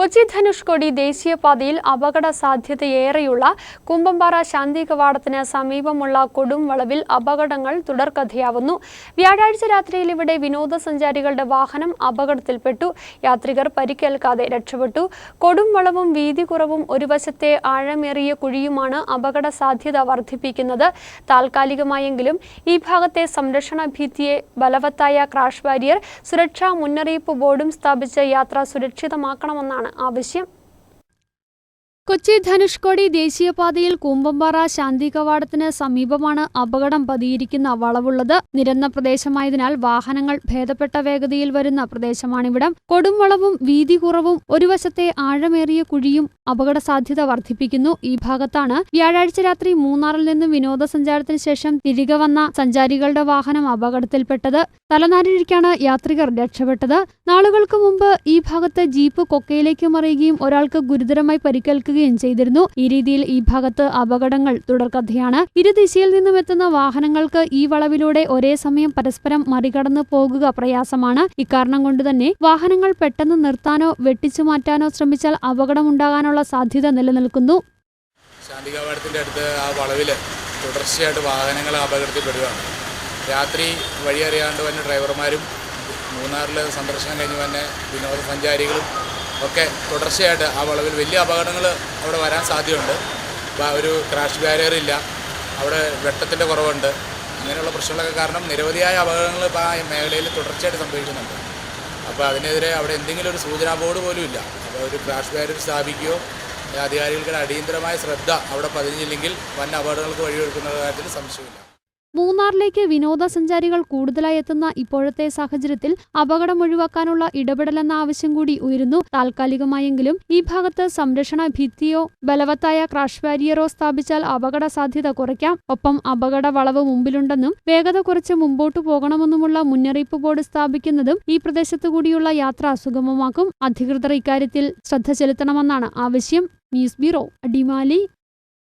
കൊച്ചി ധനുഷ്കോടി ദേശീയപാതയിൽ അപകട സാധ്യതയേറെയുള്ള കുമ്പമ്പാറ ശാന്തി കവാടത്തിന് സമീപമുള്ള കൊടും വളവിൽ അപകടങ്ങൾ തുടർക്കഥയാവുന്നു. വ്യാഴാഴ്ച രാത്രിയിൽ ഇവിടെ വിനോദസഞ്ചാരികളുടെ വാഹനം അപകടത്തിൽപ്പെട്ടു. യാത്രികർ പരിക്കേൽക്കാതെ രക്ഷപ്പെട്ടു. കൊടും വളവും വീതി കുറവും ഒരു വശത്തെ ആഴമേറിയ കുഴിയുമാണ് അപകട സാധ്യത വർദ്ധിപ്പിക്കുന്നത്. താൽക്കാലികമായെങ്കിലും ഈ ഭാഗത്തെ സംരക്ഷണ ഭീതിയെ ബലവത്തായ ക്രാഷ് ബാരിയർ സുരക്ഷാ മുന്നറിയിപ്പ് ബോർഡും സ്ഥാപിച്ച് യാത്ര സുരക്ഷിതമാക്കണമെന്നാണ് ആവശ്യം കൊച്ചി ധനുഷ്കോടി ദേശീയപാതയിൽ കൂമ്പമ്പാറ ശാന്തി കവാടത്തിന് സമീപമാണ് അപകടം പതിയിരിക്കുന്ന വളവുള്ളത്. നിരന്ന പ്രദേശമായതിനാൽ വാഹനങ്ങൾ ഭേദപ്പെട്ട വേഗതയിൽ വരുന്ന പ്രദേശമാണിവിടം. കൊടുംവളവും വീതി കുറവും ഒരു വശത്തെ ആഴമേറിയ കുഴിയും അപകട സാധ്യത വർദ്ധിപ്പിക്കുന്നു. ഈ ഭാഗത്താണ് വ്യാഴാഴ്ച രാത്രി മൂന്നാറിൽ നിന്ന് വിനോദസഞ്ചാരത്തിന് ശേഷം തിരികെ വന്ന സഞ്ചാരികളുടെ വാഹനം അപകടത്തിൽപ്പെട്ടത്. തലനാരിഴയ്ക്കാണ് യാത്രികർ രക്ഷപ്പെട്ടത്. നാളുകൾക്ക് മുമ്പ് ഈ ഭാഗത്ത് ജീപ്പ് കൊക്കയിലേക്ക് മറിയുകയും ഒരാൾക്ക് ഗുരുതരമായി പരിക്കേൽക്കുകയും ചെയ്തിരുന്നു. ഈ രീതിയിൽ ഈ ഭാഗത്ത് അപകടങ്ങൾ തുടർക്കഥയാണ്. ഇരുദിശയിൽ നിന്നും എത്തുന്ന വാഹനങ്ങൾക്ക് ഈ വളവിലൂടെ ഒരേ സമയം പരസ്പരം മറികടന്ന് പോകുക പ്രയാസമാണ്. ഇക്കാരണം കൊണ്ട് തന്നെ വാഹനങ്ങൾ പെട്ടെന്ന് നിർത്താനോ വെട്ടിച്ചു മാറ്റാനോ ശ്രമിച്ചാൽ അപകടമുണ്ടാകാനുള്ള സാധ്യത നിലനിൽക്കുന്നു. ആ തുടർച്ചയായിട്ട് വാഹനങ്ങൾ അപകടത്തിൽപ്പെടുകയാണ്. രാത്രി വഴിയറിയാണ്ട് വന്ന ഡ്രൈവർമാരും മൂന്നാറിൽ സന്ദർശനം കഴിഞ്ഞ് വന്ന വിനോദസഞ്ചാരികളും ഒക്കെ തുടർച്ചയായിട്ട് ആ വളവിൽ വലിയ അപകടങ്ങൾ അവിടെ വരാൻ സാധ്യതയുണ്ട്. ഒരു ക്രാഷ് ബാരിയർ ഇല്ല. അവിടെ വെട്ടത്തിന്റെ കുറവുണ്ട്. അങ്ങനെയുള്ള പ്രശ്നങ്ങളൊക്കെ കാരണം നിരവധിയായ അപകടങ്ങൾ ഇപ്പോൾ ആ മേഖലയിൽ തുടർച്ചയായിട്ട് സംഭവിക്കുന്നുണ്ട്. അപ്പോൾ അതിനെതിരെ അവിടെ എന്തെങ്കിലും ഒരു സൂചനാ ബോർഡ് പോലും ഇല്ല. അപ്പോൾ ഒരു ക്രാഷ് ബാരിയർ സ്ഥാപിക്കുകയോ അധികാരികളുടെ അടിയന്തരമായ ശ്രദ്ധ അവിടെ പതിഞ്ഞില്ലെങ്കിൽ വൻ അപകടങ്ങൾക്ക് വഴിയൊരുക്കുന്ന കാര്യത്തിൽ സംശയമില്ല. മൂന്നാറിലേക്ക് വിനോദസഞ്ചാരികൾ കൂടുതലായി എത്തുന്ന ഇപ്പോഴത്തെ സാഹചര്യത്തിൽ അപകടം ഒഴിവാക്കാനുള്ള ഇടപെടലെന്ന ആവശ്യം കൂടി ഉയരുന്നു. താൽക്കാലികമായെങ്കിലും ഈ ഭാഗത്ത് സംരക്ഷണ ഭിത്തിയോ ബലവത്തായ ക്രാഷ് ബാരിയറോ സ്ഥാപിച്ചാൽ അപകട സാധ്യത കുറയ്ക്കാം. ഒപ്പം അപകട വളവ് മുമ്പിലുണ്ടെന്നും വേഗത കുറച്ച് മുമ്പോട്ടു പോകണമെന്നുമുള്ള മുന്നറിയിപ്പ് ബോർഡ് സ്ഥാപിക്കുന്നതും ഈ പ്രദേശത്തു കൂടിയുള്ള യാത്ര സുഗമമാക്കും. അധികൃതർ ഇക്കാര്യത്തിൽ ശ്രദ്ധ ചെലുത്തണമെന്നാണ് ആവശ്യം. News bureau Adimali.